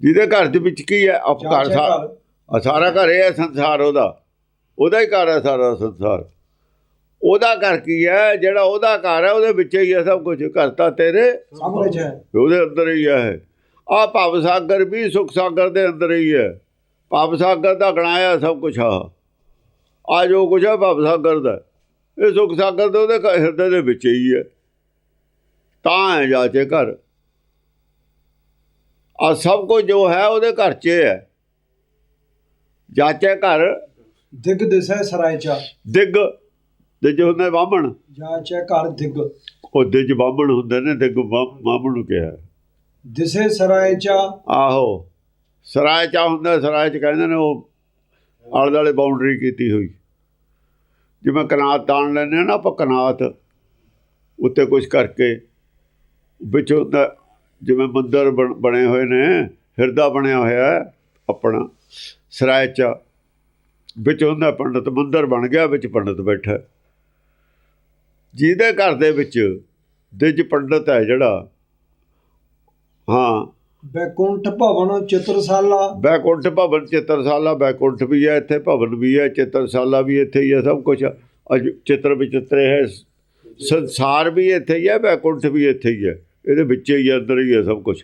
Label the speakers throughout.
Speaker 1: ਜਿਹਦੇ ਘਰ ਦੇ ਵਿੱਚ ਕੀ ਹੈ? ਆ ਸਾਰਾ ਘਰ ਇਹ ਹੈ ਸੰਸਾਰ ਉਹਦਾ। ਉਹਦਾ ਹੀ ਘਰ ਹੈ ਸਾਰਾ ਸੰਸਾਰ। ਉਹਦਾ ਘਰ ਕੀ ਹੈ? ਜਿਹੜਾ ਉਹਦਾ ਘਰ ਹੈ ਉਹਦੇ ਵਿੱਚ ਹੀ ਹੈ ਸਭ ਕੁਝ ਘਰ ਤਾਂ ਤੇਰੇ
Speaker 2: ਸਭ ਵਿੱਚ ਹੈ।
Speaker 1: ਉਹਦੇ ਅੰਦਰ ਹੀ ਹੈ। ਆ ਭਵ ਸਾਗਰ ਵੀ ਸੁਖ ਸਾਗਰ ਦੇ ਅੰਦਰ ਹੀ ਹੈ। ਭਵ ਸਾਗਰ ਦਾ ਗਣਾਇਆ ਸਭ ਕੁਝ ਆ ਆ ਜੋ ਕੁਝ ਹੈ ਭਵ ਸਾਗਰ ਦਾ। ਇਹ ਸੁਖ ਸਾਗਰ ਦੇ ਉਹਦੇ ਹਿਰਦੇ ਦੇ ਵਿੱਚ ਹੀ ਹੈ। ਤਾਂ ਹੈ ਜਾਚੇ ਘਰ। ਆ ਸਭ ਕੁਝ ਜੋ ਹੈ ਉਹਦੇ ਘਰ 'ਚ ਹੈ ਜਾਚੇ ਘਰ।
Speaker 2: ਦਿਗ ਦਿਸੈ ਸਰਾਇਚਾ
Speaker 1: ਦਿਗ ਦਿਜ ਹੁੰਦਾ ਬਾਹਮਣ।
Speaker 2: ਜਾਚੈ ਘਰ ਦਿਗ।
Speaker 1: ਉਹ ਦਿਜ ਬਾਹਮਣ ਹੁੰਦੇ ਨੇ ਦਿਗ ਬਾਹਮਣ ਨੂੰ ਕਿਹਾ।
Speaker 2: ਦਿਸੈ ਸਰਾਇਚਾ
Speaker 1: ਆਹੋ ਸਰਾਏ ਚਾ ਹੁੰਦਾ ਸਰਾਏ ਚ ਕਹਿੰਦੇ ਨੇ ਉਹ ਆਲੇ ਦੁਆਲੇ ਬਾਉਂਡਰੀ ਕੀਤੀ ਹੋਈ। ਜਿਵੇਂ ਕਨਾਤ ਤਾਣ ਆ ਨਾ ਆਪਾਂ ਕਨਾਤ ਉੱਤੇ ਕੁਝ ਕਰਕੇ ਵਿੱਚ ਹੁੰਦਾ ਜਿਵੇਂ ਮੰਦਰ ਬਣ- ਹੋਏ ਨੇ ਹਿਰਦਾ ਬਣਿਆ ਹੋਇਆ ਹੈ ਆਪਣਾ ਸਰਾਏ ਚ। ਵਿੱਚ ਹੁੰਦਾ ਪੰਡਤ ਮੰਦਰ ਬਣ ਗਿਆ ਵਿੱਚ ਪੰਡਤ ਬੈਠਾ। ਜਿਹਦੇ ਘਰ ਦੇ ਵਿੱਚ ਦਿਜ ਪੰਡਤ ਹੈ ਜਿਹੜਾ ਹਾਂ।
Speaker 2: ਬੈਕੁੰਠ ਭਵਨ ਚਿਤਰਸਾਲਾ।
Speaker 1: ਬੈਕੁੰਠ ਭਵਨ ਚਿੱਤਰਸਾਲਾ ਬੈਕੁੰਠ ਵੀ ਹੈ ਇੱਥੇ ਭਵਨ ਵੀ ਹੈ ਚਿੱਤਰਸਾਲਾ ਵੀ ਇੱਥੇ ਹੀ ਹੈ ਸਭ ਕੁਝ ਅਜ ਚਿੱਤਰ ਵਿਚਿੱਤਰੇ ਹੈ ਸੰਸਾਰ ਵੀ ਇੱਥੇ ਹੀ ਹੈ ਬੈਕੁੰਠ ਵੀ ਇੱਥੇ ਹੀ ਹੈ। ਇਹਦੇ ਵਿੱਚ ਹੀ ਹੈ, ਅੰਦਰ ਹੀ ਹੈ ਸਭ ਕੁਝ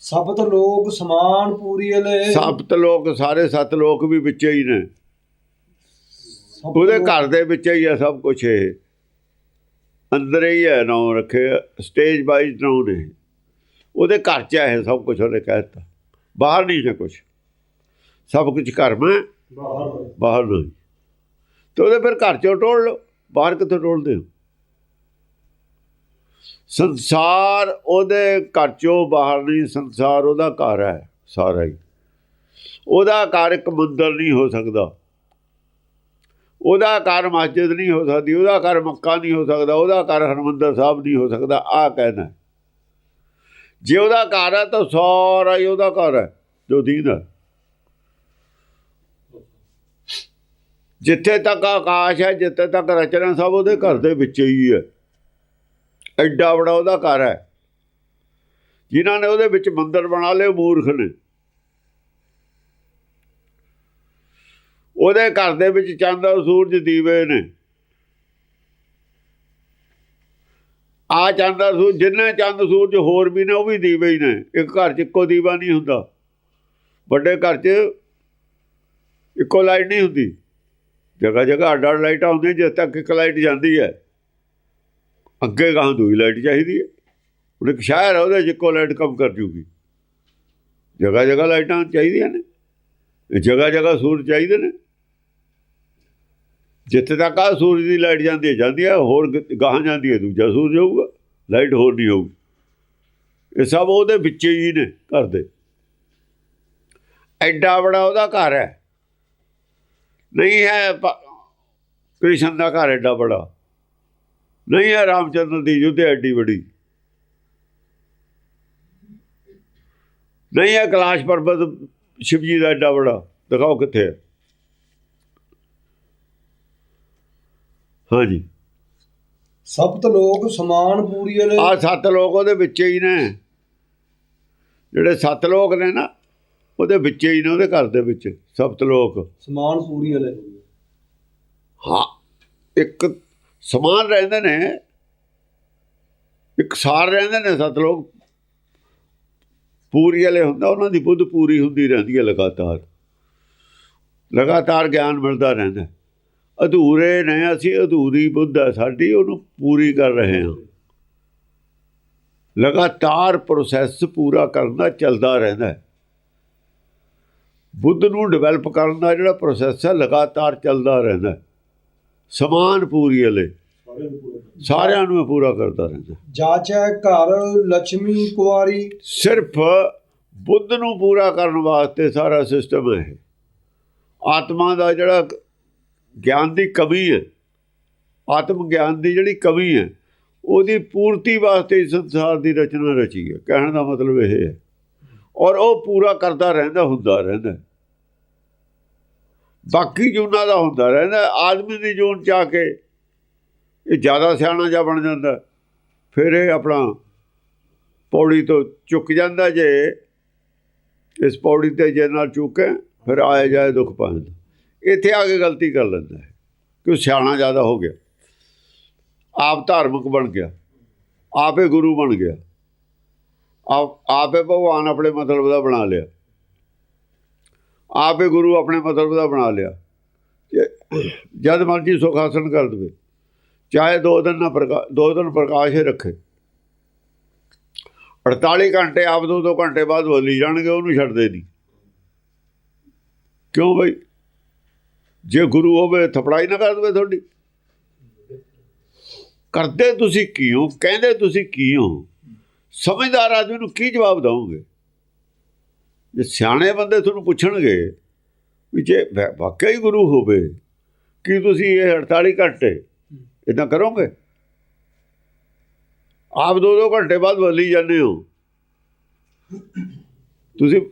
Speaker 2: ਸਬਤ ਲੋਕ ਸਮਾਨ ਪੂਰੀ ਲੈ
Speaker 1: ਸਪਤ ਲੋਕ ਸਾਰੇ ਸੱਤ ਲੋਕ ਵੀ ਵਿੱਚ ਹੀ ਨੇ।
Speaker 2: ਸਬਤ
Speaker 1: ਉਹਦੇ ਘਰ ਦੇ ਵਿੱਚ ਹੀ ਹੈ ਸਭ ਕੁਝ ਇਹ। ਅੰਦਰ ਹੀ ਹੈ ਨਾਮ ਰੱਖੇ ਸਟੇਜ ਵਾਈਜ਼ ਨਾਮ ਨੇ। ਉਹਦੇ ਘਰ 'ਚ ਹੈ ਸਭ ਕੁਝ ਉਹਨੇ ਕਹਿ ਦਿੱਤਾ। ਬਾਹਰ ਨਹੀਂ ਹੈ ਕੁਝ ਸਭ ਕੁਝ ਘਰ ਮੈਂ। ਬਾਹਰ। ਨਹੀਂ ਤੇ ਉਹਦੇ ਫਿਰ ਘਰ ਚੋਂ ਟੋਲ ਲਓ। ਬਾਹਰ ਕਿੱਥੋਂ ਟੋਲਦੇ ਹੋ? ਸੰਸਾਰ ਉਹਦੇ ਘਰ ਚੋਂ ਬਾਹਰ ਨਹੀਂ, ਸੰਸਾਰ ਉਹਦਾ ਘਰ ਹੈ ਸਾਰਾ ਹੀ। ਉਹਦਾ ਘਰ ਇੱਕ ਮੰਦਰ ਨਹੀਂ ਹੋ ਸਕਦਾ। ਉਹਦਾ ਘਰ ਮਸਜਿਦ ਨਹੀਂ ਹੋ ਸਕਦੀ, ਉਹਦਾ ਘਰ ਮੱਕਾ ਨਹੀਂ ਹੋ ਸਕਦਾ, ਉਹਦਾ ਘਰ ਹਰਮੰਦਰ ਸਾਹਿਬ ਨਹੀਂ ਹੋ ਸਕਦਾ ਆ ਕਹਿਣਾ ਜੇ ਉਹਦਾ ਘਰ ਹੈ ਤਾਂ ਸਾਰਾ ਹੀ ਉਹਦਾ ਘਰ ਹੈ, ਜੋ ਦੀਨ ਹੈ। ਜਿੱਥੇ ਤੱਕ ਆਕਾਸ਼ ਹੈ, ਜਿੱਥੇ ਤੱਕ ਰਚਨਾ ਸਭ ਉਹਦੇ ਘਰ ਦੇ ਵਿੱਚ ਹੀ ਹੈ। ਐਡਾ ਬੜਾ ਉਹਦਾ ਘਰ ਹੈ। ਜਿਨ੍ਹਾਂ ਨੇ ਉਹਦੇ ਵਿੱਚ ਮੰਦਰ ਬਣਾ ਲਏ ਮੂਰਖ ਨੇ। ਉਹਦੇ ਘਰ ਦੇ ਵਿੱਚ ਚੰਦ ਔਰ ਸੂਰਜ ਦੀਵੇ ਨੇ। ਆ ਚੰਦ ਔਰ ਸੂਰਜ, ਜਿੰਨੇ ਚੰਦ ਸੂਰਜ ਹੋਰ ਵੀ ਨੇ, ਉਹ ਵੀ ਦੀਵੇ ਹੀ ਨੇ। ਇੱਕ ਘਰ 'ਚ ਇੱਕੋ ਦੀਵਾ ਨਹੀਂ ਹੁੰਦਾ। ਵੱਡੇ ਘਰ 'ਚ ਇੱਕੋ ਲਾਈਟ ਨਹੀਂ ਹੁੰਦੀ। ਜਗ੍ਹਾ ਜਗ੍ਹਾ ਅੱਡ ਅੱਡ ਲਾਈਟਾਂ ਹੁੰਦੀਆਂ ਜਿਸ ਤੱਕ ਇੱਕ ਲਾਈਟ ਜਾਂਦੀ ਹੈ। ਅੱਗੇ ਗਾਂ ਦੂਈ ਲਾਈਟ ਚਾਹੀਦੀ ਹੈ। ਹੁਣ ਇੱਕ ਸ਼ਹਿਰ ਹੈ ਉਹਦੇ 'ਚ ਇੱਕੋ ਲਾਈਟ ਕੰਮ ਕਰ ਜੂਗੀ। ਜਗ੍ਹਾ ਜਗ੍ਹਾ ਲਾਈਟਾਂ ਚਾਹੀਦੀਆਂ ਨੇ। ਜਗ੍ਹਾ ਜਗ੍ਹਾ ਸੂਰਜ ਚਾਹੀਦੇ ਨੇ। ਜਿੱਥੇ ਤੱਕ ਆ ਸੂਰਜ ਦੀ ਲਾਈਟ ਜਾਂਦੀ ਹੈ ਜਾਂਦੀ ਹੈ, ਹੋਰ ਗਾਹਾਂ ਜਾਂਦੀ ਹੈ, ਦੂਜਾ ਸੂਰਜ ਹੋਊਗਾ, ਲਾਈਟ ਹੋਰ ਨਹੀਂ ਹੋਊਗੀ। ਇਹ ਸਭ ਉਹਦੇ ਵਿੱਚ ਹੀ ਨੇ, ਘਰ ਦੇ। ਐਡਾ ਬੜਾ ਉਹਦਾ ਘਰ ਹੈ। ਨਹੀਂ ਹੈ ਕ੍ਰਿਸ਼ਨ ਦਾ ਘਰ ਐਡਾ ਬੜਾ ਨਹੀਂ ਹੈ ਰਾਮਚੰਦਰ ਦੀ ਯੁੱਧ ਐਡੀ ਬੜੀ ਨਹੀਂ ਹੈ ਕੈਲਾਸ਼ ਪਰਬਤ ਸ਼ਿਵ ਜੀ ਦਾ ਐਡਾ ਬੜਾ ਦਿਖਾਓ ਕਿੱਥੇ ਹੈ। ਹਾਂਜੀ।
Speaker 2: ਸਬਤ ਲੋਕ ਸਮਾਨ ਪੂਰੀ ਲੈ
Speaker 1: ਆ ਸੱਤ ਲੋਕ ਉਹਦੇ ਵਿੱਚ ਹੀ ਨੇ। ਜਿਹੜੇ ਸੱਤ ਲੋਕ ਨੇ ਨਾ ਉਹਦੇ ਵਿੱਚ ਹੀ ਨੇ ਉਹਦੇ ਘਰ ਦੇ ਵਿੱਚ ਸੱਤ ਲੋਕ।
Speaker 2: ਸਮਾਨ ਪੂਰੀ ਲੈ
Speaker 1: ਹਾਂ ਇੱਕ ਸਮਾਨ ਰਹਿੰਦੇ ਨੇ। ਇਕਸਾਰ ਰਹਿੰਦੇ ਨੇ ਸੱਤ ਲੋਕ ਪੂਰੀ ਵਾਲੇ ਹੁੰਦਾ, ਉਹਨਾਂ ਦੀ ਬੁੱਧ ਪੂਰੀ ਹੁੰਦੀ ਰਹਿੰਦੀ ਹੈ ਲਗਾਤਾਰ। ਲਗਾਤਾਰ ਗਿਆਨ ਮਿਲਦਾ ਰਹਿੰਦਾ। ਅਧੂਰੇ ਨੇ ਅਸੀਂ ਅਧੂਰੀ ਬੁੱਧ ਹੈ, ਸਾਡੀ ਉਹਨੂੰ ਪੂਰੀ ਕਰ ਰਹੇ ਹਾਂ। ਲਗਾਤਾਰ ਪ੍ਰੋਸੈਸ ਪੂਰਾ ਕਰਨਾ ਚੱਲਦਾ ਰਹਿੰਦਾ ਬੁੱਧ ਨੂੰ ਡਿਵੈਲਪ ਕਰਨ ਦਾ ਜਿਹੜਾ ਪ੍ਰੋਸੈਸ ਹੈ, ਲਗਾਤਾਰ ਚੱਲਦਾ ਰਹਿੰਦਾ ਸਮਾਨ ਪੂਰੀ ਵਾਲੇ ਸਾਰਿਆਂ ਨੂੰ ਇਹ ਪੂਰਾ ਕਰਦਾ ਰਹਿੰਦਾ।
Speaker 2: ਜਾਚੈ ਘਰ ਲక్ష్ਮੀ ਕੁਆਰੀ?
Speaker 1: ਸਿਰਫ ਬੁੱਧ ਨੂੰ ਪੂਰਾ ਕਰਨ ਵਾਸਤੇ ਸਾਰਾ ਸਿਸਟਮ ਹੈ ਇਹ। ਆਤਮਾ ਦਾ ਜਿਹੜਾ ਗਿਆਨ ਦੀ ਕਮੀ ਹੈ ਆਤਮ ਗਿਆਨ ਦੀ ਜਿਹੜੀ ਕਮੀ ਹੈ ਉਹਦੀ ਪੂਰਤੀ ਵਾਸਤੇ ਸੰਸਾਰ ਦੀ ਰਚਨਾ ਰਚੀ ਹੈ। ਕਹਿਣ ਦਾ ਮਤਲਬ ਇਹ ਹੈ। ਔਰ ਉਹ ਪੂਰਾ ਕਰਦਾ ਰਹਿੰਦਾ ਹੁੰਦਾ ਰਹਿੰਦਾ। ਬਾਕੀ ਜੂਨਾਂ ਦਾ ਹੁੰਦਾ ਰਹਿੰਦਾ, ਆਦਮੀ ਦੀ ਜੂਨ ਚ ਆ ਕੇ ਇਹ ਜ਼ਿਆਦਾ ਸਿਆਣਾ ਜਿਹਾ ਬਣ ਜਾਂਦਾ। ਫਿਰ ਇਹ ਆਪਣਾ ਪੌੜੀ ਤੋਂ ਚੁੱਕ ਜਾਂਦਾ ਜੇ, ਇਸ ਪੌੜੀ ਤੇ ਜੇ ਨਾਲ ਚੁੱਕੇ, ਫਿਰ ਆਏ ਜਾਏ ਦੁੱਖ ਪਾਉਂਦਾ ਇੱਥੇ ਆ ਕੇ ਗਲਤੀ ਕਰ ਲੈਂਦਾ ਹੈ ਕਿ ਉਹ ਸਿਆਣਾ ਜ਼ਿਆਦਾ ਹੋ ਗਿਆ। ਆਪ ਧਾਰਮਿਕ ਬਣ ਗਿਆ, ਆਪੇ ਗੁਰੂ ਬਣ ਗਿਆ। ਆਪ, ਆਪੇ ਭਗਵਾਨ ਆਪਣੇ ਮਤਲਬ ਦਾ ਬਣਾ ਲਿਆ। ਆਪੇ ਗੁਰੂ ਆਪਣੇ ਮਤਲਬ ਦਾ ਬਣਾ ਲਿਆ। ਕਿ ਜਦ ਮਰਜ਼ੀ ਸੁਖ ਹਾਸਨ ਕਰ ਦਵੇ ਚਾਹੇ ਦੋ ਦਿਨ ਨਾ ਪ੍ਰਕਾ, ਦੋ ਦਿਨ ਪ੍ਰਕਾਸ਼ ਹੀ ਰੱਖੇ। 48 ਘੰਟੇ, ਆਪ ਦੋ ਦੋ ਘੰਟੇ ਬਾਅਦ ਬੋਲੀ ਜਾਣਗੇ, ਉਹਨੂੰ ਛੱਡਦੇ ਨਹੀਂ। ਕਿਉਂ ਬਈ? ਜੇ ਗੁਰੂ ਹੋਵੇ, ਥਪੜਾਈ ਨਾ ਕਰ ਦਵੇ ਤੁਹਾਡੀ। ਕਰਦੇ ਤੁਸੀਂ ਕੀ ਹੋ? ਕਹਿੰਦੇ ਤੁਸੀਂ ਕੀ ਹੋ? ਸਮਝਦਾਰ ਆਦਮੀ ਨੂੰ ਕੀ ਜਵਾਬ ਦਵੋਗੇ? ਜੇ ਸਿਆਣੇ ਬੰਦੇ ਤੁਹਾਨੂੰ ਪੁੱਛਣਗੇ ਵੀ ਜੇ ਵੈ- ਹੀ ਗੁਰੂ ਹੋਵੇ, ਕੀ ਤੁਸੀਂ ਇਹ 48 ਘੰਟੇ ਇਦਾਂ ਕਰੋਗੇ? ਆਪ ਦੋ ਦੋ ਘੰਟੇ ਬਾਅਦ ਬੋਲੀ ਜਾਂਦੇ ਹੋ। ਤੁਸੀਂ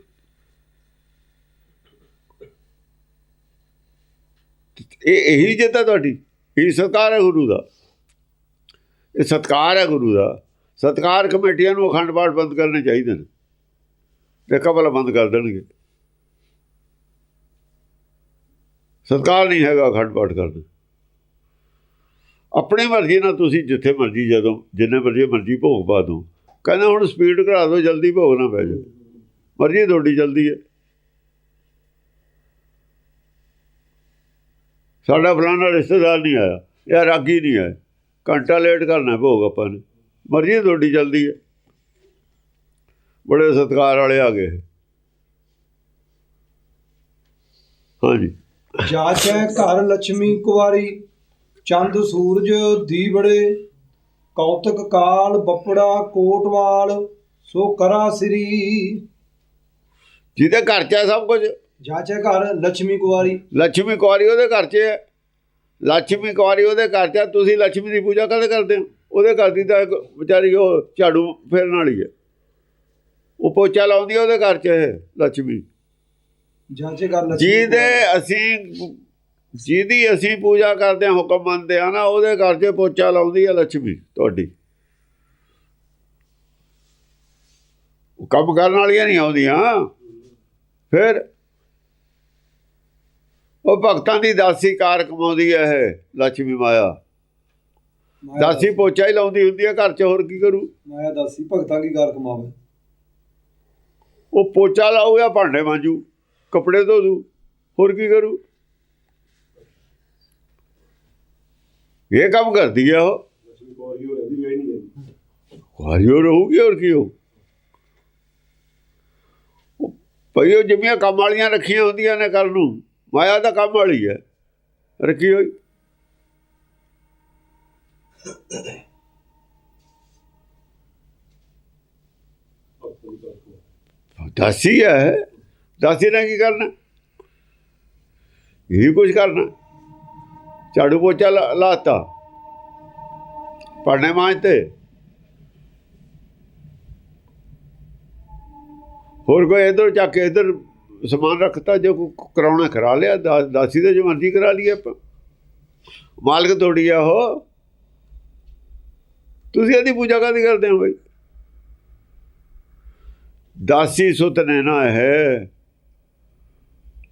Speaker 1: ਇਹ, ਇਹੀ ਜਿੱਤਾ ਤੁਹਾਡੀ। ਇਹ ਸਤਕਾਰ ਹੈ ਗੁਰੂ ਦਾ। ਇਹ ਸਤਕਾਰ ਹੈ ਗੁਰੂ ਦਾ। ਸਤਕਾਰ ਕਮੇਟੀਆਂ ਨੂੰ ਅਖੰਡ ਪਾਠ ਬੰਦ ਕਰਨੇ ਚਾਹੀਦੇ ਨੇ। ਤੇ ਕਬਲ ਬੰਦ ਕਰ ਦੇਣਗੇ। ਸਤਕਾਰ ਨਹੀਂ ਹੈਗਾ ਅਖੰਡ ਪਾਠ ਕਰਨਾ। ਆਪਣੀ ਮਰਜ਼ੀ ਨਾਲ ਤੁਸੀਂ ਜਿੱਥੇ ਮਰਜ਼ੀ ਜਦੋਂ, ਜਿੰਨੇ ਮਰਜ਼ੀ ਮਰਜ਼ੀ ਭੋਗ ਪਾ ਦੋ ਕਹਿੰਦਾ ਹੁਣ ਸਪੀਡ ਕਰਾ ਦਿਓ, ਜਲਦੀ ਭੋਗ ਨਾ ਪੈ ਜਾਏ ਮਰਜ਼ੀ ਤੁਹਾਡੀ ਜਲਦੀ ਹੈ। ਸਾਡਾ ਫਲਾਣਾ ਰਿਸ਼ਤੇਦਾਰ ਨਹੀਂ ਆਇਆ, ਇਹ ਰਾਗੀ ਨਹੀਂ ਆਇਆ। ਘੰਟਾ ਲੇਟ ਕਰਨਾ ਭੋਗ ਆਪਾਂ ਨੇ। ਮਰਜ਼ੀ ਤੁਹਾਡੀ ਜਲਦੀ ਹੈ। ਬੜੇ ਸਤਕਾਰ ਵਾਲੇ ਆ ਗਏ। ਹਾਂਜੀ।
Speaker 2: ਜਾਚੈ ਘਰ ਲక్ష్ਮੀ ਕੁਵਾਰੀ ਚੰਦ ਸੂਰਜ ਦੀ ਬੜੇ ਕੌਤਕ ਕਾਲ ਬੱਪੜਾ ਕੋਟਵਾਲ ਸੋ ਕਰਾ ਸ੍ਰੀ।
Speaker 1: ਜਿਹਦੇ ਘਰ ਚ ਸਭ ਕੁਝ
Speaker 2: ਜਾਚੇ ਘਰ ਲక్ష్ਮੀ ਕੁਵਾਰੀ।
Speaker 1: ਲక్ష్ਮੀ ਕੁਵਾਰੀ ਉਹਦੇ ਘਰ 'ਚ ਹੈ। ਲక్ష్ਮੀ ਕੁਵਾਰੀ ਉਹਦੇ ਘਰ 'ਚ ਤੁਸੀਂ ਲక్ష్ਮੀ ਦੀ ਪੂਜਾ ਕਦੇ ਕਰਦੇ ਹੋ? ਉਹਦੇ ਘਰ ਦੀ ਤਾਂ ਵਿਚਾਰੀ ਉਹ ਝਾੜੂ ਫੇਰਨ ਵਾਲੀ ਹੈ। ਉਹ ਪੋਚਾ ਲਾਉਂਦੀ ਉਹਦੇ ਘਰ 'ਚ ਇਹ ਲక్ష్ਮੀ ਜਿਹਦੇ ਅਸੀਂ ਜਿਹਦੀ ਅਸੀਂ ਪੂਜਾ ਕਰਦੇ ਹਾਂ ਹੁਕਮ ਮੰਨਦੇ ਆ ਨਾ ਉਹਦੇ ਘਰ 'ਚ ਪੋਚਾ ਲਾਉਂਦੀ ਆ ਲక్ష్ਮੀ ਤੁਹਾਡੀ। ਕੰਮ ਕਰਨ ਵਾਲੀਆਂ ਨਹੀਂ ਆਉਂਦੀਆਂ। ਫਿਰ ਉਹ ਭਗਤਾਂ ਦੀ ਦਾਸੀ ਕਾਰ ਕਮਾਉਂਦੀ ਹੈ ਇਹ ਲక్ష్ਮੀ ਮਾਇਆ। ਦਾਸੀ ਪੋਚਾ ਹੀ ਲਾਉਂਦੀ ਹੁੰਦੀ ਆ ਘਰ 'ਚ ਹੋਰ ਕੀ ਕਰੂ?
Speaker 2: ਮਾਇਆ ਦਾਸੀ ਭਗਤਾਂ ਦੀ ਕਾਰ ਕਮਾਵੇ?
Speaker 1: ਉਹ ਪੋਚਾ ਲਾਊ ਜਾਂ ਭਾਂਡੇ ਮਾਂਜੂ, ਕੱਪੜੇ ਧੋ ਦੂ ਹੋਰ ਕੀ ਕਰੂ? ਇਹ ਕੰਮ ਕਰਦੀ ਹੈ ਉਹ? ਕੁਆਰੀ ਰਹੂਗੀ, ਹੋਰ ਕੀ ਹੋ ਉਹ ਭਈ ਉਹ ਜਿਵੇਂ ਕੰਮ ਵਾਲੀਆਂ ਰੱਖੀਆਂ ਹੁੰਦੀਆਂ ਨੇ ਕੱਲ ਨੂੰ, ਮਾਇਆ ਦਾ ਕੰਮ ਵਾਲੀ ਹੈ, ਰੱਖੀ ਹੋਈ। ਦਾਸੀ ਹੈ? ਦਾਸੀ ਨੇ ਕੀ ਕਰਨਾ? ਇਹ ਕੁਝ ਕਰਨਾ। ਝਾੜੂ ਪੋਚਾ ਲਾ- ਲਾਤਾ। ਪੜਨੇ ਮਾਂਜਤੇ ਹੋਰ ਕੋਈ ਇਧਰ ਚੱਕ ਕੇ ਇਧਰ ਸਮਾਨ ਰੱਖਤਾ, ਜੋ ਕਰਾਉਣਾ ਕਰਾ ਲਿਆ ਦਾਸੀ ਦੇ ਜੋ ਮਰਜ਼ੀ ਕਰਾ ਲਈਏ ਆਪਾਂ। ਮਾਲਕ ਤੋੜੀ ਆ ਉਹ। ਤੁਸੀਂ ਇਹਦੀ ਪੂਜਾ ਕਾਹਦੀ ਕਰਦੇ ਹੋ ਬਈ? ਦਾਸੀ ਸੁਤ ਨੇ ਨਾ ਹੈ।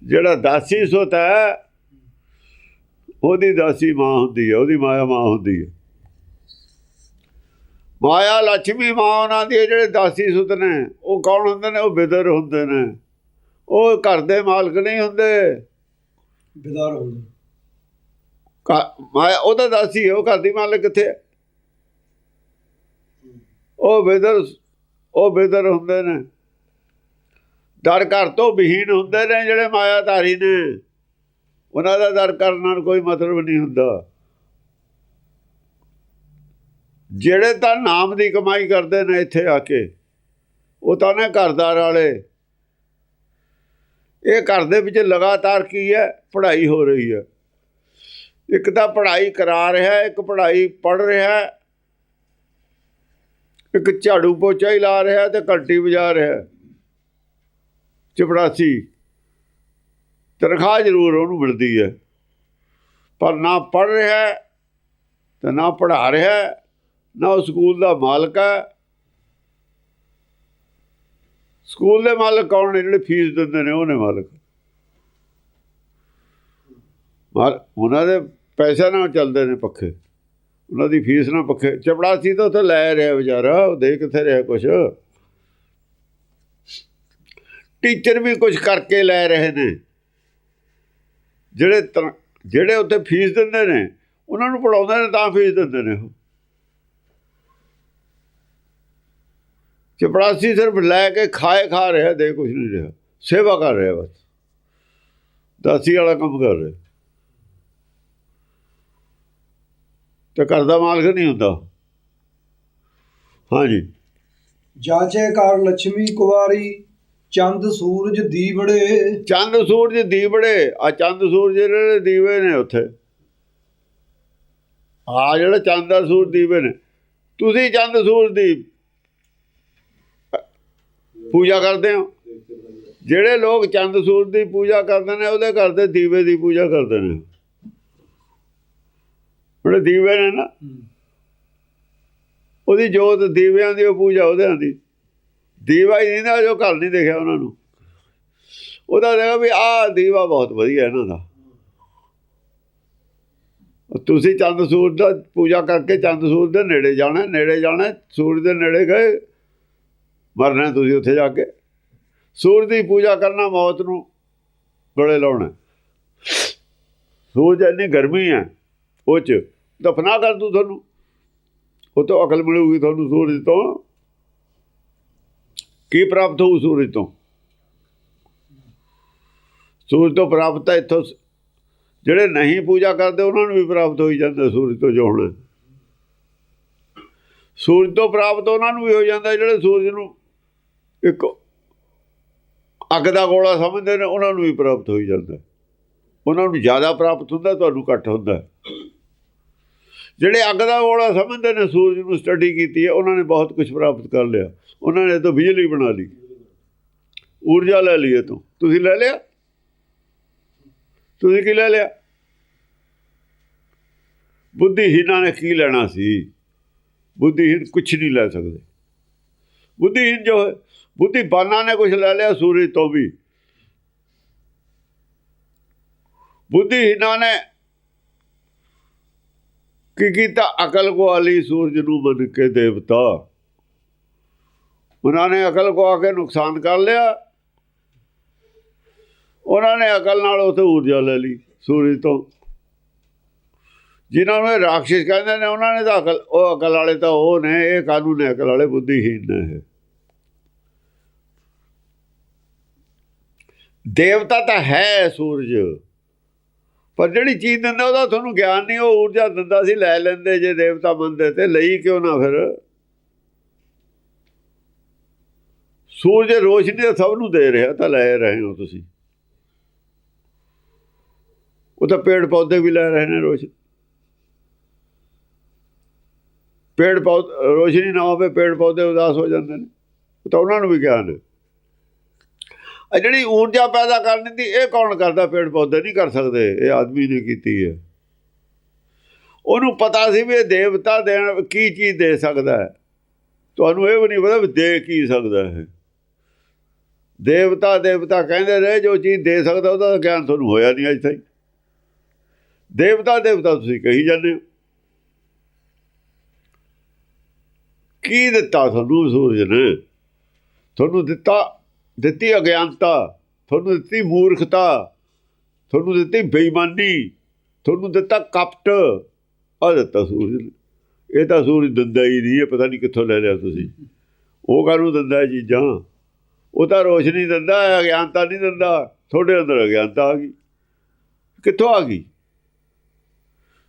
Speaker 1: ਜਿਹੜਾ ਦਾਸੀ ਸੁਤ ਹੈ ਉਹਦੀ ਦਾਸੀ ਮਾਂ ਹੁੰਦੀ ਹੈ ਉਹਦੀ ਮਾਇਆ ਮਾਂ ਹੁੰਦੀ ਹੈ। ਮਾਇਆ ਲక్ష్ਮੀ ਮਾਂ ਉਹਨਾਂ ਦੀ ਜਿਹੜੇ ਦਾਸੀ ਸੁਤ ਨੇ ਉਹ ਕੌਣ ਹੁੰਦੇ ਨੇ? ਉਹ ਬਿਦਰ ਹੁੰਦੇ ਨੇ। ਉਹ ਘਰ ਦੇ ਮਾਲਕ ਨਹੀਂ ਹੁੰਦੇ।
Speaker 2: ਬਿਦਾਰ ਹੁੰਦੇ।
Speaker 1: ਮਾਇਆ ਉਹਦਾ ਦਾਸੀ ਹੈ ਉਹ ਘਰ ਦੀ ਮਾਲਕ ਕਿੱਥੇ ਉਹ ਬਿਦਰ ਉਹ ਬਿਦਰ ਹੁੰਦੇ ਨੇ। ਡਰ ਘਰ ਤੋਂ ਵਿਹੀਨ ਹੁੰਦੇ ਨੇ ਜਿਹੜੇ ਮਾਇਆਧਾਰੀ ਨੇ। ਉਹਨਾਂ ਦਾ ਡਰ ਕਰਨ ਨਾਲ ਕੋਈ ਮਤਲਬ ਨਹੀਂ ਹੁੰਦਾ। ਜਿਹੜੇ ਤਾਂ ਨਾਮ ਦੀ ਕਮਾਈ ਕਰਦੇ ਨੇ ਇੱਥੇ ਆ ਕੇ, ਉਹ ਤਾਂ ਨੇ ਘਰਦਾਰ ਵਾਲੇ। ਇਹ ਘਰ ਦੇ ਵਿੱਚ ਲਗਾਤਾਰ ਕੀ ਹੈ? ਪੜ੍ਹਾਈ ਹੋ ਰਹੀ ਹੈ। ਇੱਕ ਤਾਂ ਪੜ੍ਹਾਈ ਕਰਾ ਰਿਹਾ ਇੱਕ ਪੜ੍ਹਾਈ ਪੜ੍ਹ ਰਿਹਾ ਇੱਕ ਝਾੜੂ ਪੋਚਾ ਹੀ ਲਾ ਰਿਹਾ ਹੈ ਤੇ ਘੰਟੀ ਵਜਾ ਰਿਹਾ ਚਪੜਾਸੀ। ਤਨਖਾਹ ਜ਼ਰੂਰ ਉਹਨੂੰ ਮਿਲਦੀ ਹੈ। ਪਰ ਨਾ ਪੜ੍ਹ ਰਿਹਾ ਹੈ, ਤੇ ਨਾ ਪੜ੍ਹਾ ਰਿਹਾ ਨਾ ਉਹ ਸਕੂਲ ਦਾ ਮਾਲਕ ਹੈ। ਸਕੂਲ ਦੇ ਮਾਲਕ ਕੌਣ ਨੇ? ਜਿਹੜੇ ਫੀਸ ਦਿੰਦੇ ਨੇ ਉਹ ਨੇ ਮਾਲਕ। ਮਾਲ, ਉਹਨਾਂ ਦੇ ਪੈਸੇ ਨਾਲ ਚੱਲਦੇ ਨੇ ਪੱਖੇ। ਉਹਨਾਂ ਦੀ ਫੀਸ ਨਾਲ ਪੱਖੇ। ਚਪੜਾਸੀ ਤਾਂ ਉੱਥੇ ਲੈ ਰਿਹਾ ਵਿਚਾਰਾ, ਉਹ ਦੇ ਕਿੱਥੇ ਰਿਹਾ ਕੁਛ। ਟੀਚਰ ਵੀ ਕੁਝ ਕਰਕੇ ਲੈ ਰਹੇ ਨੇ। ਜਿਹੜੇ ਤਨ- ਜਿਹੜੇ ਉੱਥੇ ਫੀਸ ਦਿੰਦੇ ਨੇ, ਉਹਨਾਂ ਨੂੰ ਪੜਾਉਂਦੇ ਨੇ, ਤਾਂ ਫੀਸ ਦਿੰਦੇ ਨੇ ਉਹ। ਚਪੜਾਸੀ ਸਿਰਫ ਲੈ ਕੇ ਖਾਏ ਖਾ ਰਿਹਾ, ਦੇ ਕੁਝ ਨਹੀਂ ਰਿਹਾ। ਸੇਵਾ ਕਰ ਰਿਹਾ ਬਸ। ਦਾਸੀ ਵਾਲਾ ਕੰਮ ਕਰ ਰਿਹਾ। ਤੇ ਘਰ ਦਾ ਮਾਲਕ ਨਹੀਂ ਹੁੰਦਾ। ਹਾਂਜੀ।
Speaker 2: ਜਾਚੇ ਕਾਰ ਲక్ష్ਮੀ ਕੁਵਾਰੀ ਚੰਦ ਸੂਰਜ ਦੀਵੜੇ।
Speaker 1: ਚੰਦ ਸੂਰਜ ਦੀਵੜੇ। ਆ ਚੰਦ ਸੂਰਜ ਜਿਹੜੇ ਦੀਵੇ ਨੇ ਉੱਥੇ। ਆ ਜਿਹੜਾ ਚੰਦ ਦਾ ਸੂਰਜ ਦੀਵੇ ਨੇ। ਤੁਸੀਂ ਚੰਦ ਸੂਰਜ ਦੀ ਪੂਜਾ ਕਰਦੇ ਹੋ? ਜਿਹੜੇ ਲੋਕ ਚੰਦ ਸੂਰਜ ਦੀ ਪੂਜਾ ਕਰਦੇ ਨੇ ਉਹਦੇ ਘਰ ਦੇ ਦੀਵੇ ਦੀ ਪੂਜਾ ਕਰਦੇ ਨੇ। ਉਹਦੇ ਦੀਵੇ ਨੇ ਨਾ ਉਹਦੀ ਜੋਤ ਦੀਵਿਆਂ ਦੀ ਉਹ ਪੂਜਾ ਉਹਦੇ ਦੀ। ਦੀਵਾ ਹੀ ਨਹੀਂ ਨਾ, ਜੋ ਘਰ ਨਹੀਂ ਦੇਖਿਆ ਉਹਨਾਂ ਨੂੰ। ਉਹਦਾ ਦੇਖਾ ਵੀ ਆਹ ਦੀਵਾ ਬਹੁਤ ਵਧੀਆ ਇਹਨਾਂ ਦਾ। ਤੁਸੀਂ ਚੰਦ ਸੂਰਜ ਦਾ ਪੂਜਾ ਕਰਕੇ ਚੰਦ ਸੂਰਜ ਦੇ ਨੇੜੇ ਜਾਣਾ ਨੇੜੇ ਜਾਣਾ, ਸੂਰਜ ਦੇ ਨੇੜੇ ਗਏ, ਮਰਨਾ ਤੁਸੀਂ ਉੱਥੇ ਜਾ ਕੇ। ਸੂਰਜ ਦੀ ਪੂਜਾ ਕਰਨਾ ਮੌਤ ਨੂੰ ਗਲੇ ਲਾਉਣਾ ਸੂਰਜ ਇੰਨੀ ਗਰਮੀ ਹੈ, ਉਹ ਚ ਦਫਨਾ ਕਰ ਦੂ ਤੁਹਾਨੂੰ। ਉਹ ਤੋਂ ਅਕਲ ਮਿਲੂਗੀ ਤੁਹਾਨੂੰ ਸੂਰਜ ਤੋਂ। ਕੀ ਪ੍ਰਾਪਤ ਹੋਊ ਸੂਰਜ ਤੋਂ? ਸੂਰਜ ਤੋਂ ਪ੍ਰਾਪਤ ਹੈ ਇੱਥੋਂ ਸ- ਜਿਹੜੇ ਨਹੀਂ ਪੂਜਾ ਕਰਦੇ, ਉਹਨਾਂ ਨੂੰ ਵੀ ਪ੍ਰਾਪਤ ਹੋਈ ਜਾਂਦਾ ਸੂਰਜ ਤੋਂ ਜੋ ਹੋਣਾ ਸੂਰਜ ਤੋਂ ਪ੍ਰਾਪਤ ਉਹਨਾਂ ਨੂੰ ਵੀ ਹੋ ਜਾਂਦਾ, ਜਿਹੜੇ ਸੂਰਜ ਨੂੰ ਇੱਕ ਅੱਗ ਦਾ ਗੋਲਾ ਸਮਝਦੇ ਨੇ, ਉਹਨਾਂ ਨੂੰ ਵੀ ਪ੍ਰਾਪਤ ਹੋਈ ਜਾਂਦਾ। ਉਹਨਾਂ ਨੂੰ ਜ਼ਿਆਦਾ ਪ੍ਰਾਪਤ ਹੁੰਦਾ, ਤੁਹਾਨੂੰ ਘੱਟ ਹੁੰਦਾ। ਜਿਹੜੇ ਅੱਗ ਦਾ ਗੋਲਾ ਸਮਝਦੇ ਨੇ, ਸੂਰਜ ਨੂੰ ਸਟੱਡੀ ਕੀਤੀ ਹੈ, ਉਹਨਾਂ ਨੇ ਬਹੁਤ ਕੁਝ ਪ੍ਰਾਪਤ ਕਰ ਲਿਆ। ਉਹਨਾਂ ਨੇ ਤਾਂ ਬਿਜਲੀ ਬਣਾ ਲਈ। ਊਰਜਾ ਲੈ ਲਈ ਇਹ ਤੋਂ ਤੁਸੀਂ ਲੈ ਲਿਆ? ਤੁਸੀਂ ਕੀ ਲੈ ਲਿਆ? ਬੁੱਧੀਹੀਨਾਂ ਨੇ ਕੀ ਲੈਣਾ ਸੀ? ਬੁੱਧੀਹੀਨ ਕੁਝ ਨਹੀਂ ਲੈ ਸਕਦੇ। ਬੁੱਧੀਹੀਨ ਜੋ ਬੁੱਧੀ ਬਾਨਾ ਨੇ ਕੁਝ ਲੈ ਲਿਆ, ਸੂਰਜ ਤੋਂ ਵੀ। ਬੁੱਧੀਹੀਨਾਂ ਨੇ ਕੀ ਕੀਤਾ? ਅਕਲ ਕੋ ਆਲੀ ਸੂਰਜ ਨੂੰ ਮੰਨ ਕੇ ਦੇਵਤਾ। ਉਹਨਾਂ ਨੇ ਅਕਲ ਕੋ ਕੇ ਨੁਕਸਾਨ ਕਰ ਲਿਆ। ਉਹਨਾਂ ਨੇ ਅਕਲ ਨਾਲ ਉਥੇ ਊਰਜਾ ਲੈ ਲਈ ਸੂਰਜ ਤੋਂ। ਜਿਨ੍ਹਾਂ ਨੂੰ ਇਹ ਰਾਖਸ਼ ਕਹਿੰਦੇ ਨੇ, ਉਹਨਾਂ ਨੇ ਤਾਂ ਅਕਲ, ਉਹ ਅਕਲ ਵਾਲੇ ਤਾਂ ਉਹ ਨੇ, ਇਹ ਕਾਨੂੰਨ ਨੇ, ਅਕਲ ਵਾਲੇ ਬੁੱਧੀਹੀਨ ਨੇ ਦੇਵਤਾ ਤਾਂ ਹੈ ਸੂਰਜ। ਪਰ ਜਿਹੜੀ ਚੀਜ਼ ਦਿੰਦਾ ਉਹਦਾ ਤੁਹਾਨੂੰ ਗਿਆਨ ਨਹੀਂ, ਉਹ ਊਰਜਾ ਦਿੰਦਾ ਸੀ, ਲੈ ਲੈਂਦੇ ਜੇ ਦੇਵਤਾ ਮੰਨਦੇ ਤੇ ਲਈ ਕਿਉਂ ਨਾ ਫਿਰ? ਸੂਰਜ ਰੋਸ਼ਨੀ ਸਭ ਨੂੰ ਦੇ ਰਿਹਾ, ਤਾਂ ਲੈ ਰਹੇ ਹੋ ਤੁਸੀਂ। ਉਹ ਤਾਂ ਪੇੜ ਪੌਦੇ ਵੀ ਲੈ ਰਹੇ ਨੇ ਰੋਸ਼ਨੀ। ਪੇੜ ਪੌਦੇ ਰੋਸ਼ਨੀ ਨਾ ਹੋਵੇ, ਪੇੜ ਪੌਦੇ ਉਦਾਸ ਹੋ ਜਾਂਦੇ ਨੇ। ਉਹ ਤਾਂ ਉਹਨਾਂ ਨੂੰ ਵੀ ਗਿਆਨ ਹੈ। ਆ ਜਿਹੜੀ ਊਰਜਾ ਪੈਦਾ ਕਰਨ ਦੀ ਇਹ ਕੌਣ ਕਰਦਾ? ਪੇੜ ਪੌਦੇ ਨਹੀਂ ਕਰ ਸਕਦੇ। ਇਹ ਆਦਮੀ ਨੇ ਕੀਤੀ ਹੈ। ਉਹਨੂੰ ਪਤਾ ਸੀ ਵੀ ਇਹ ਦੇਵਤਾ ਦੇਣ ਕੀ ਚੀਜ਼ ਦੇ ਸਕਦਾ ਹੈ। ਤੁਹਾਨੂੰ ਇਹ ਵੀ ਨਹੀਂ ਪਤਾ ਵੀ ਦੇ ਕੀ ਸਕਦਾ ਹੈ। ਦੇਵਤਾ ਦੇਵਤਾ ਕਹਿੰਦੇ ਰਹੇ ਜੋ ਚੀਜ਼ ਦੇ ਸਕਦਾ ਉਹਦਾ ਗਿਆਨ ਤੁਹਾਨੂੰ ਹੋਇਆ ਨਹੀਂ ਅਜੇ ਤਾਈਂ। ਦੇਵਤਾ ਦੇਵਤਾ ਤੁਸੀਂ ਕਹੀ ਜਾਂਦੇ ਹੋ। ਕੀ ਦਿੱਤਾ ਤੁਹਾਨੂੰ ਸੂਰਜ ਨੇ? ਤੁਹਾਨੂੰ ਦਿੱਤਾ ਦਿੱਤੀ ਅਗਿਆਨਤਾ, ਤੁਹਾਨੂੰ ਦਿੱਤੀ ਮੂਰਖਤਾ, ਤੁਹਾਨੂੰ ਦਿੱਤੀ ਬੇਈਮਾਨੀ, ਤੁਹਾਨੂੰ ਦਿੱਤਾ ਕਪਟ। ਆ ਦਿੱਤਾ ਸੂਰਜ ਨੇ ਇਹ ਤਾਂ ਸੂਰਜ ਦਿੰਦਾ ਹੀ ਨਹੀਂ, ਇਹ ਪਤਾ ਨਹੀਂ ਕਿੱਥੋਂ ਲੈ ਲਿਆ ਤੁਸੀਂ। ਉਹ ਕਾਹਨੂੰ ਦਿੰਦਾ ਚੀਜ਼ਾਂ? ਉਹ ਤਾਂ ਰੋਸ਼ਨੀ ਦਿੰਦਾ ਹੈ ਅਗਿਆਨਤਾ ਨਹੀਂ ਦਿੰਦਾ। ਤੁਹਾਡੇ ਅੰਦਰ ਅਗਿਆਨਤਾ ਆ ਗਈ। ਕਿੱਥੋਂ ਆ ਗਈ?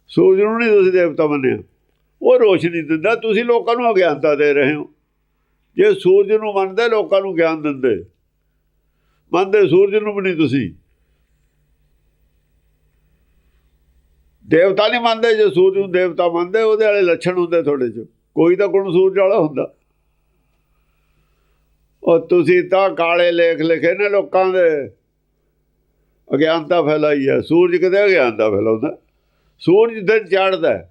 Speaker 1: ਸੂਰਜ ਨੂੰ ਨਹੀਂ ਤੁਸੀਂ ਦੇਵਤਾ ਮੰਨਿਆ। ਉਹ ਰੋਸ਼ਨੀ ਦਿੰਦਾ, ਤੁਸੀਂ ਲੋਕਾਂ ਨੂੰ ਅਗਿਆਨਤਾ ਦੇ ਰਹੇ ਹੋ। ਜੇ ਸੂਰਜ ਨੂੰ ਮੰਨਦੇ, ਲੋਕਾਂ ਨੂੰ ਗਿਆਨ ਦਿੰਦੇ। ਮੰਨਦੇ ਸੂਰਜ ਨੂੰ ਵੀ ਨਹੀਂ ਤੁਸੀਂ। ਦੇਵਤਾ ਨਹੀਂ ਮੰਨਦੇ, ਜੇ ਸੂਰਜ ਨੂੰ ਦੇਵਤਾ ਮੰਨਦੇ, ਉਹਦੇ ਵਾਲੇ ਲੱਛਣ ਹੁੰਦੇ ਤੁਹਾਡੇ 'ਚ। ਕੋਈ ਤਾਂ ਗੁਣ ਸੂਰਜ ਵਾਲਾ ਹੁੰਦਾ। ਉਹ ਤੁਸੀਂ ਤਾਂ ਕਾਲੇ ਲੇਖ ਲਿਖੇ ਨੇ ਲੋਕਾਂ ਦੇ। ਅਗਿਆਨਤਾ ਫੈਲਾਈ ਹੈ। ਸੂਰਜ ਕਿਤੇ ਅਗਿਆਨਤਾ ਫੈਲਾਉਂਦਾ? ਸੂਰਜ ਦਿਨ ਚੜ੍ਹਦਾ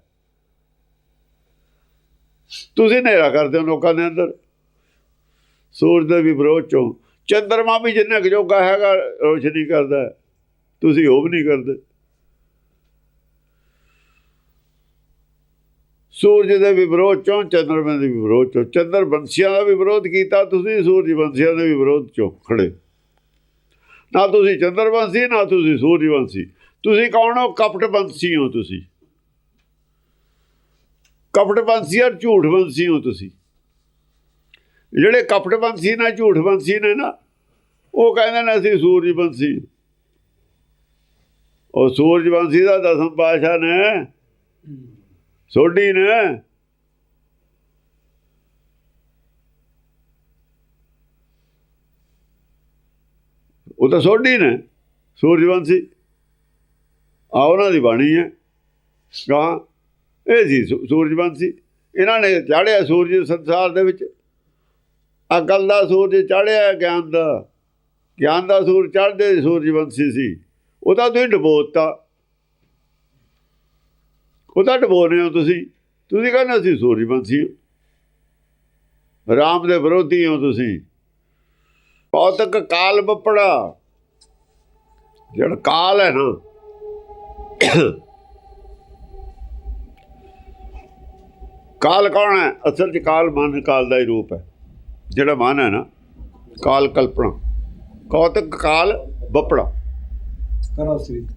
Speaker 1: ਤੁਸੀਂ ਹਨੇਰਾ ਕਰਦੇ ਹੋ ਲੋਕਾਂ ਦੇ ਅੰਦਰ। ਸੂਰਜ ਦੇ ਵੀ ਵਿਰੋਧ ਚੋਂ ਚੰਦਰਮਾ ਵੀ ਜਿੰਨਾ ਕੁ ਜੋਗਾ ਹੈਗਾ, ਰੋਸ਼ਨੀ ਕਰਦਾ ਤੁਸੀਂ ਉਹ ਵੀ ਨਹੀਂ ਕਰਦੇ। ਸੂਰਜ ਦੇ ਵੀ ਵਿਰੋਧ ਚੋਂ, ਚੰਦਰਮਾ ਦੇ ਵੀ ਵਿਰੋਧ ਚੋਂ। ਚੰਦਰ ਬੰਸੀਆਂ ਦਾ ਵੀ ਵਿਰੋਧ ਕੀਤਾ, ਤੁਸੀਂ ਸੂਰਜ ਬੰਸੀਆਂ ਦੇ ਵੀ ਵਿਰੋਧ ਚੋਂ ਖੜੇ। ਨਾ ਤੁਸੀਂ ਚੰਦਰ ਬੰਸੀ, ਨਾ ਤੁਸੀਂ ਸੂਰਜ ਬੰਸੀ। ਤੁਸੀਂ ਕੌਣ ਹੋ? ਕਪਟ ਬੰਸੀ ਹੋ ਤੁਸੀਂ। ਕਪਟ ਬੰਸੀ ਔਰ ਝੂਠ ਬੰਸੀ ਹੋ ਤੁਸੀਂ। ਜਿਹੜੇ ਕਪਟ ਬੰਸੀ ਨਾ, ਝੂਠ ਬੰਸੀ ਨੇ ਨਾ, ਉਹ ਕਹਿੰਦੇ ਨੇ ਅਸੀਂ ਸੂਰਜਵੰਸੀ ਉਹ ਸੂਰਜਵੰਸ਼ੀ ਦਾ ਦਸਮ ਪਾਸ਼ਾ ਨੇ, ਸੋਢੀ ਨੇ। ਉਹ ਤਾਂ ਸੋਢੀ ਨੇ ਸੂਰਜਵੰਸ਼ੀ ਆ ਉਹਨਾਂ ਦੀ ਬਾਣੀ ਹੈ। ਗਾਂ ਇਹ ਸੀ ਸੂਰਜਵੰਸ਼ੀ ਇਹਨਾਂ ਨੇ ਚਾੜਿਆ ਸੂਰਜ ਸੰਸਾਰ ਦੇ ਵਿੱਚ। ਅਕਲ ਦਾ ਸੂਰਜ ਚਾੜਿਆ ਗਿਆਨ ਦਾ। ਗਿਆਨ ਦਾ ਸੂਰਜ ਚੜਦੇ ਸੂਰਜਵੰਸ਼ੀ ਸੀ। ਉਹਦਾ ਤੁਸੀਂ ਡਬੋਤਾ। ਉਹਦਾ ਰਹੇ ਹੋ ਤੁਸੀਂ। ਤੁਸੀਂ ਕਹਿੰਦੇ ਅਸੀਂ ਸੂਰਜਵੰਸ਼ੀ ਹਾਂ। ਰਾਮ ਦੇ ਵਿਰੋਧੀ ਹੋ ਤੁਸੀਂ। ਭੌਤਿਕ ਕਾਲ ਬੱਪੜਾ। ਜਿਹੜਾ ਕਾਲ ਹੈ ਨਾ। ਕਾਲ ਕੌਣ ਹੈ? ਅਸਲ 'ਚ ਕਾਲ ਮਨ ਕਾਲ ਦਾ ਹੀ ਰੂਪ ਹੈ। ਜਿਹੜਾ ਮਨ ਹੈ ਨਾ ਕਾਲ ਕਲਪਨਾ ਕੌਤਕ ਕਾਲ ਬੱਪੜਾ
Speaker 2: ਕਰੋ ਸ੍ਰੀ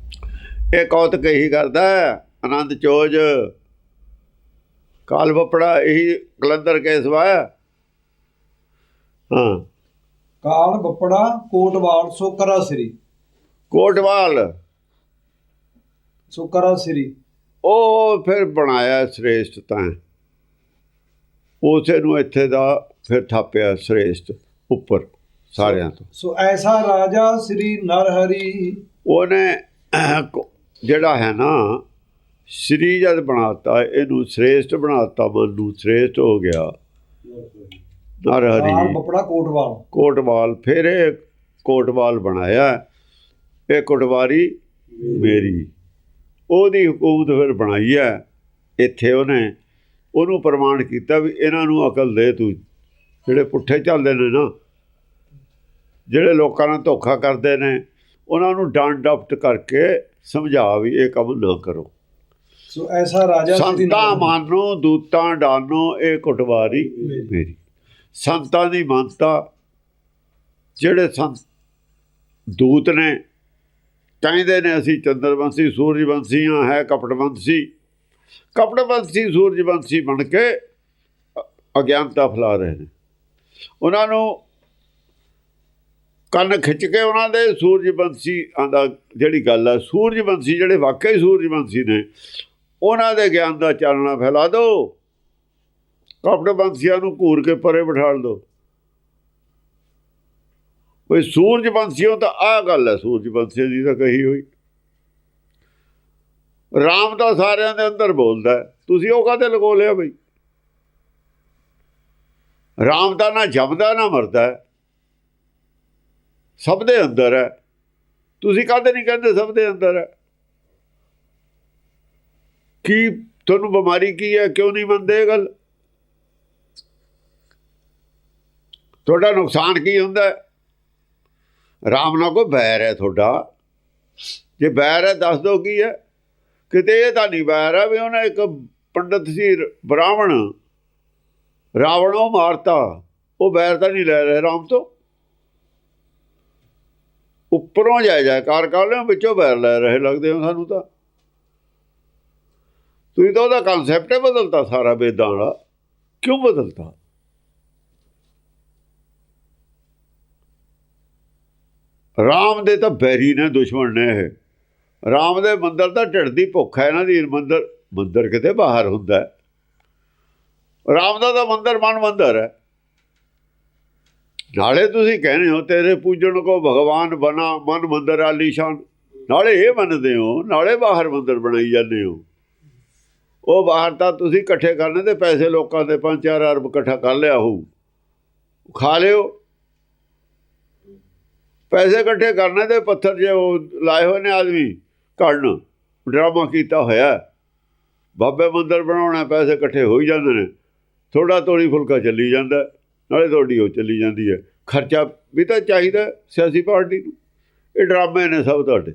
Speaker 1: ਇਹ ਕੌਤਕ ਇਹੀ ਕਰਦਾ ਆਨੰਦ ਚੋਜ ਕਾਲ ਬੱਪੜਾ ਇਹੀ ਕਲੰਦਰ ਕੇਸਵਾ ਹੈ ਹਾਂ।
Speaker 2: ਕਾਲ ਬੱਪੜਾ ਕੋਟਵਾਲ ਸੋ ਕਰਾ ਸ੍ਰੀ
Speaker 1: ਕੋਟਵਾਲ।
Speaker 2: ਸੋ ਕਰਾ ਸ੍ਰੀ
Speaker 1: ਉਹ ਫਿਰ ਬਣਾਇਆ ਸ੍ਰੇਸ਼ਟ ਤਾਂ। ਉਸੇ ਨੂੰ ਇੱਥੇ ਦਾ ਫਿਰ ਥਾਪਿਆ ਸ੍ਰੇਸ਼ਟ ਉੱਪਰ ਸਾਰਿਆਂ ਤੋਂ।
Speaker 2: ਸੋ ਐਸਾ ਰਾਜਾ ਸ੍ਰੀ ਨਰ ਹਰੀ
Speaker 1: ਉਹਨੇ ਜਿਹੜਾ ਹੈ ਨਾ ਸ੍ਰੀ ਜਦ ਬਣਾਤਾ ਇਹਨੂੰ ਸ੍ਰੇਸ਼ਟ ਬਣਾਤਾ ਮਨ ਨੂੰ ਸ੍ਰੇਸ਼ਟ ਹੋ ਗਿਆ। ਨਰ
Speaker 2: ਕਾਲ
Speaker 1: ਹਰੀ
Speaker 2: ਬੱਪੜਾ ਕੋਟਵਾਲ।
Speaker 1: ਕੋਟਵਾਲ ਫਿਰ ਇਹ ਕੋਟਵਾਲ ਬਣਾਇਆ। ਇਹ ਕੋਟਵਾਰੀ ਮੇਰੀ। ਉਹਦੀ ਹਕੂਮਤ ਫਿਰ ਬਣਾਈ ਹੈ। ਇੱਥੇ ਉਹਨੇ ਉਹਨੂੰ ਪ੍ਰਮਾਣ ਕੀਤਾ ਵੀ ਇਹਨਾਂ ਨੂੰ ਅਕਲ ਦੇ ਤੂੰ। ਜਿਹੜੇ ਪੁੱਠੇ ਚੱਲਦੇ ਨੇ ਨਾ ਜਿਹੜੇ ਲੋਕਾਂ ਨਾਲ ਧੋਖਾ ਕਰਦੇ ਨੇ ਉਹਨਾਂ ਨੂੰ ਡੰਡ ਡਫਟ ਕਰਕੇ ਸਮਝਾ ਵੀ ਇਹ ਕੰਮ ਨਾ ਕਰੋ
Speaker 2: ਸੋ ਐਸਾ ਰਾਜਾ
Speaker 1: ਸੰਤਾਂ। ਮਾਨੋ ਦੂਤਾਂ ਡਾਨੋ ਇਹ ਕੁਟਵਾਰੀ
Speaker 2: ਮੇਰੀ।
Speaker 1: ਸੰਤਾਂ ਦੀ ਮੰਨਤਾ ਜਿਹੜੇ ਸੰਤ ਦੂਤ ਨੇ ਕਹਿੰਦੇ ਨੇ ਅਸੀਂ ਚੰਦਰਵੰਸ਼ੀ ਸੂਰਜਵੰਸ਼ੀ ਹਾਂ ਹੈ ਕਪਟਵੰਸ਼ੀ ਕਪਟਵੰਸ਼ੀ ਸੂਰਜਵੰਸ਼ੀ ਬਣ ਕੇ ਅਗਿਆਨਤਾ ਫੈਲਾ ਰਹੇ ਨੇ ਉਹਨਾਂ ਨੂੰ ਕੰਨ ਖਿੱਚ ਕੇ ਉਹਨਾਂ ਦੇ ਸੂਰਜਵੰਸ਼ੀ ਆਂਦਾ ਜਿਹੜੀ ਗੱਲ ਹੈ ਸੂਰਜਵੰਸ਼ੀ ਜਿਹੜੇ ਵਾਕਈ ਸੂਰਜਵੰਸ਼ੀ ਨੇ, ਉਹਨਾਂ ਦੇ ਗਿਆਨ ਦਾ ਚਾਨਣਾ ਫੈਲਾ ਦਿਓ ਕਪਟਵੰਸ਼ੀਆਂ ਨੂੰ ਘੂਰ ਕੇ ਪਰੇ ਬਿਠਾ ਦਿਓ ਕੋਈ ਸੂਰਜਵੰਸ਼ੀਓ ਤਾਂ ਆਹ ਗੱਲ ਹੈ ਸੂਰਜਵੰਸ਼ੀ ਦੀ ਤਾਂ ਕਹੀ ਹੋਈ। ਰਾਮ ਤਾਂ ਸਾਰਿਆਂ ਦੇ ਅੰਦਰ ਬੋਲਦਾ ਤੁਸੀਂ ਉਹ ਕਾਹਦੇ ਲਗੋ ਲਿਆ ਬਈ? ਰਾਮ ਦਾ ਨਾ ਜਮਦਾ ਨਾ ਮਰਦਾ ਸਭ ਦੇ ਅੰਦਰ ਹੈ। ਤੁਸੀਂ ਕਦੇ ਨਹੀਂ ਕਹਿੰਦੇ ਸਭ ਦੇ ਅੰਦਰ ਹੈ? ਕੀ ਤੁਹਾਨੂੰ ਬਿਮਾਰੀ ਕੀ ਹੈ? ਕਿਉਂ ਨਹੀਂ ਮੰਨਦੇ ਇਹ ਗੱਲ? ਤੁਹਾਡਾ ਨੁਕਸਾਨ ਕੀ ਹੁੰਦਾ ਰਾਮ ਨਾਲ ਕੋਈ ਬੈਰ ਹੈ ਤੁਹਾਡਾ। ਜੇ ਬੈਰ ਹੈ, ਦੱਸ ਦਿਓ ਕੀ ਹੈ? ਕਿਤੇ ਇਹ ਤਾਂ ਨਹੀਂ ਬੈਰ ਹੈ ਵੀ ਉਹਨੇ ਇੱਕ ਪੰਡਤ ਸੀ ਬ੍ਰਾਹਮਣ। ਰਾਵਣ ਉਹ ਮਾਰਤਾ। ਉਹ ਬੈਰ ਤਾਂ ਨਹੀਂ ਲੈ ਰਹੇ ਰਾਮ ਤੋਂ। ਉੱਪਰੋਂ ਜਾਇ ਜਾਇਕਾਰ ਕਰ ਲਿਓ ਵਿੱਚੋਂ ਬੈਰ ਲੈ ਰਹੇ ਲੱਗਦੇ ਹੋ ਸਾਨੂੰ ਤਾਂ। ਤੁਸੀਂ ਤਾਂ ਉਹਦਾ ਕਨਸੈਪਟ ਹੀ ਬਦਲਤਾ ਸਾਰਾ ਵੇਦਾਂ ਵਾਲਾ। ਕਿਉਂ ਬਦਲਤਾ? ਰਾਮ ਦੇ ਤਾਂ ਬੈਰੀ ਨੇ ਦੁਸ਼ਮਣ ਨੇ ਇਹ। ਰਾਮ ਦੇ ਮੰਦਰ ਤਾਂ ਢਿੱਡ ਦੀ ਭੁੱਖ ਹੈ ਇਹਨਾਂ ਦੀ। ਮੰਦਰ ਮੰਦਰ ਕਿਤੇ ਬਾਹਰ ਹੁੰਦਾ ਹੈ। ਰਾਮ ਦਾ ਤਾਂ ਮੰਦਰ ਮਨ ਮੰਦਰ ਹੈ। ਨਾਲੇ ਤੁਸੀਂ ਕਹਿੰਦੇ ਹੋ, ਤੇਰੇ ਪੂਜਣ ਕੋ ਭਗਵਾਨ ਬਣਾ ਮਨ ਮੰਦਰ ਆਲੀਸ਼ਾਨ ਨਾਲੇ ਇਹ ਮੰਨਦੇ ਹੋ, ਨਾਲੇ ਬਾਹਰ ਮੰਦਰ ਬਣਾਈ ਜਾਂਦੇ ਹੋ। ਉਹ ਬਾਹਰ ਤਾਂ ਤੁਸੀਂ ਇਕੱਠੇ ਕਰਨੇ ਤੇ ਪੈਸੇ ਲੋਕਾਂ ਦੇ 5-4 ਅਰਬ ਇਕੱਠਾ ਕਰ ਲਿਆ ਹੋਊ। ਖਾ ਲਿਓ। ਪੈਸੇ ਇਕੱਠੇ ਕਰਨੇ ਤੇ ਪੱਥਰ ਜੇ ਉਹ ਲਾਏ ਹੋਏ ਨੇ ਆਦਮੀ ਘੜਨ ਡਰਾਮਾ ਕੀਤਾ ਹੋਇਆ। ਬਾਬੇ ਮੰਦਰ ਬਣਾਉਣਾ ਪੈਸੇ ਇਕੱਠੇ ਹੋ ਹੀ ਜਾਂਦੇ ਨੇ। ਥੋੜਾ ਤੋੜੀ ਫੁਲਕਾ ਚੱਲੀ ਜਾਂਦਾ, ਨਾਲੇ ਤੁਹਾਡੀ ਉਹ ਚੱਲੀ ਜਾਂਦੀ ਹੈ। ਖਰਚਾ ਵੀ ਤਾਂ ਚਾਹੀਦਾ ਸਿਆਸੀ ਪਾਰਟੀ ਨੂੰ। ਇਹ ਡਰਾਮੇ ਨੇ ਸਭ ਤੁਹਾਡੇ।